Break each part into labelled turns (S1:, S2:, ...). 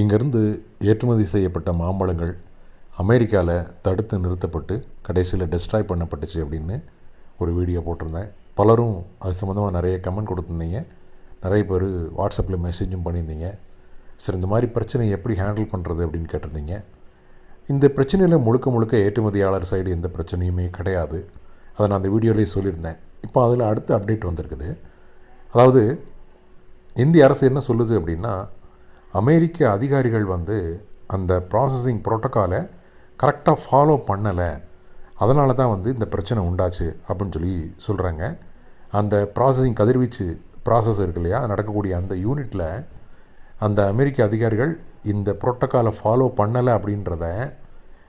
S1: இங்கேருந்து ஏற்றுமதி செய்யப்பட்ட மாம்பழங்கள் அமெரிக்காவில் தடுத்து நிறுத்தப்பட்டு கடைசியில் டெஸ்ட்ராய் பண்ணப்பட்டுச்சு அப்படின்னு ஒரு வீடியோ போட்டிருந்தேன். பலரும் அது சம்மந்தமாக நிறைய கமெண்ட் கொடுத்துருந்தீங்க. நிறைய பேர் வாட்ஸ்அப்பில் மெசேஜும் பண்ணியிருந்தீங்க. சரி இந்த மாதிரி பிரச்சனையை எப்படி ஹேண்டில் பண்ணுறது அப்படின்னு கேட்டிருந்தீங்க. இந்த பிரச்சனையில் முழுக்க முழுக்க ஏற்றுமதியாளர் சைடு எந்த பிரச்சனையுமே கிடையாது. அதை நான் அந்த வீடியோலேயே சொல்லியிருந்தேன். இப்போ அதில் அடுத்த அப்டேட் வந்திருக்குது. அதாவது இந்திய அரசு என்ன சொல்லுது அப்படின்னா அமெரிக்க அதிகாரிகள் வந்து அந்த ப்ராசஸிங் ப்ரோட்டோக்காலை கரெக்டாக ஃபாலோ பண்ணலை. அதனால தான் வந்து இந்த பிரச்சனை உண்டாச்சு அப்படின்னு சொல்லி சொல்கிறாங்க அந்த ப்ராசஸிங் கதிர்வீச்சு ப்ராசஸ் இருக்கு இல்லையா? நடக்கக்கூடிய அந்த யூனிட்டில் அந்த அமெரிக்க அதிகாரிகள் இந்த ப்ரோட்டோக்காலை ஃபாலோ பண்ணலை அப்படின்றத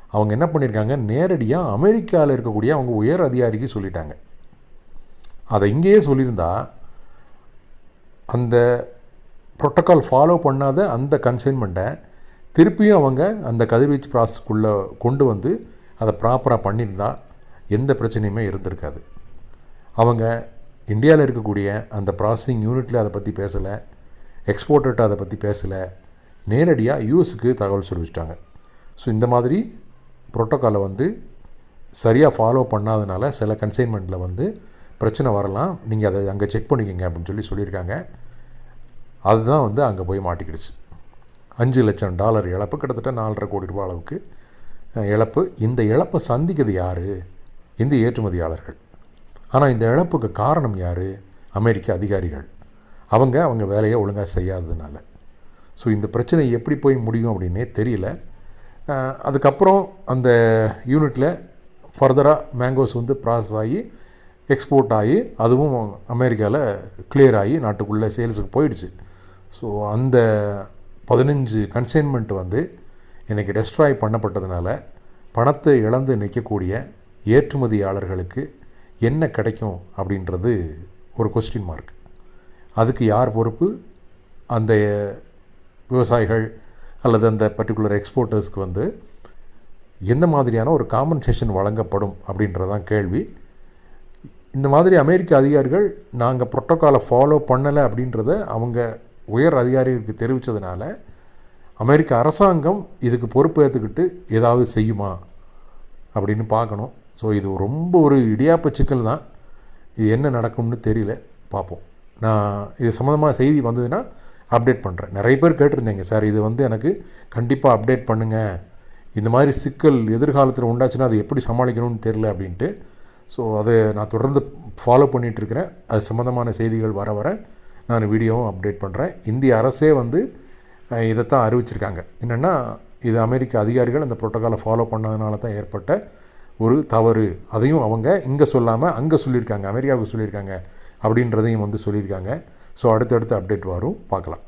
S1: அவங்க என்ன பண்ணியிருக்காங்க நேரடியாக அமெரிக்காவில் இருக்கக்கூடிய அவங்க உயர் அதிகாரிக்கு சொல்லிட்டாங்க. அதை இங்கேயே சொல்லியிருந்தா அந்த ப்ரோட்டோக்கால் ஃபாலோ பண்ணாத அந்த கன்சைன்மெண்ட்டை திருப்பியும் அவங்க அந்த கதிர்வீச்சு ப்ராசஸ்க்குள்ளே கொண்டு வந்து அதை ப்ராப்பராக பண்ணியிருந்தால் எந்த பிரச்சனையுமே இருந்திருக்காது. அவங்க இந்தியாவில் இருக்கக்கூடிய அந்த ப்ராசஸிங் யூனிட்டில் அதை பற்றி பேசலை எக்ஸ்போர்ட்டர்கிட்ட அதை பற்றி பேசலை நேரடியாக யூஎஸ்க்கு தகவல் சொல்லிச்சிட்டாங்க ஸோ இந்த மாதிரி ப்ரோட்டோக்காலை வந்து சரியாக ஃபாலோ பண்ணாதனால சில கன்சைன்மெண்ட்டில் வந்து பிரச்சனை வரலாம். நீங்கள் அதை அங்கே செக் பண்ணிக்கோங்க அப்படின்னு சொல்லி சொல்லியிருக்காங்க. அதுதான் வந்து அங்கே போய் மாட்டிக்கிடுச்சு. அஞ்சு லட்சம் டாலர் இழப்பு கிட்டத்தட்ட நாலரை கோடி ரூபா அளவுக்கு இழப்பு. இந்த இழப்பை சந்திக்கிறது யார்? இந்திய ஏற்றுமதியாளர்கள். ஆனால் இந்த இழப்புக்கு காரணம் யார்? அமெரிக்க அதிகாரிகள். அவங்க அவங்க வேலையை ஒழுங்காக செய்யாததுனால. ஸோ இந்த பிரச்சனை எப்படி போய் முடியும் அப்படின்னே தெரியல. அதுக்கப்புறம் அந்த யூனிட்டில் ஃபர்தராக மேங்கோஸ் வந்து ப்ராசஸ் ஆகி எக்ஸ்போர்ட் ஆகி அதுவும் அமெரிக்காவில் கிளியர் ஆகி நாட்டுக்குள்ளே சேல்ஸுக்கு போயிடுச்சு. ஸோ அந்த பதினஞ்சு கன்சைன்மெண்ட் வந்து இன்றைக்கி டெஸ்ட்ராய் பண்ணப்பட்டதுனால பணத்தை இழந்து நிற்கக்கூடிய ஏற்றுமதியாளர்களுக்கு என்ன கிடைக்கும் அப்படின்றது ஒரு கொஸ்டின் மார்க் அதுக்கு யார் பொறுப்பு? அந்த விவசாயிகள் அல்லது அந்த பர்டிகுலர் எக்ஸ்போர்ட்டர்ஸ்க்கு வந்து எந்த மாதிரியான ஒரு காம்பன்சேஷன் வழங்கப்படும் அப்படின்றதான் கேள்வி. இந்த மாதிரி அமெரிக்க அதிகாரிகள் நாங்கள் ப்ரோட்டோக்காலை ஃபாலோ பண்ணலை அப்படின்றத அவங்க உயர் அதிகாரிகளுக்கு தெரிவித்ததுனால அமெரிக்க அரசாங்கம் இதுக்கு பொறுப்பேற்றுக்கிட்டு ஏதாவது செய்யுமா அப்படின்னு பார்க்கணும். ஸோ இது ரொம்ப ஒரு இடியாப்ப சிக்கல் தான். இது என்ன நடக்கும்னு தெரியல. பார்ப்போம். நான் இது சம்மந்தமாக செய்தி வந்ததுன்னா அப்டேட் பண்ணுறேன் நிறைய பேர் கேட்டிருந்தீங்க சார் இது வந்து எனக்கு கண்டிப்பாக அப்டேட் பண்ணுங்கள் இந்த மாதிரி சிக்கல் எதிர்காலத்தில் உண்டாச்சுன்னா அதை எப்படி சமாளிக்கணும்னு தெரியல அப்படின்ட்டு. ஸோ அதை நான் தொடர்ந்து ஃபாலோ பண்ணிகிட்ருக்கிறேன் அது சம்மந்தமான செய்திகள் வர வர நான் வீடியோவும் அப்டேட் பண்ணுறேன் இந்திய அரசே வந்து இதைத்தான் அறிவிச்சிருக்காங்க. என்னென்னா இது அமெரிக்க அதிகாரிகள் அந்த புரோட்டோக்காலை ஃபாலோ பண்ணதுனால தான் ஏற்பட்ட ஒரு தவறு. அதையும் அவங்க இங்கே சொல்லாமல் அங்கே சொல்லியிருக்காங்க அமெரிக்காவுக்கு சொல்லியிருக்காங்க அப்படின்றதையும் வந்து சொல்லியிருக்காங்க. ஸோ அடுத்தடுத்து அப்டேட் வரும். பார்க்கலாம்.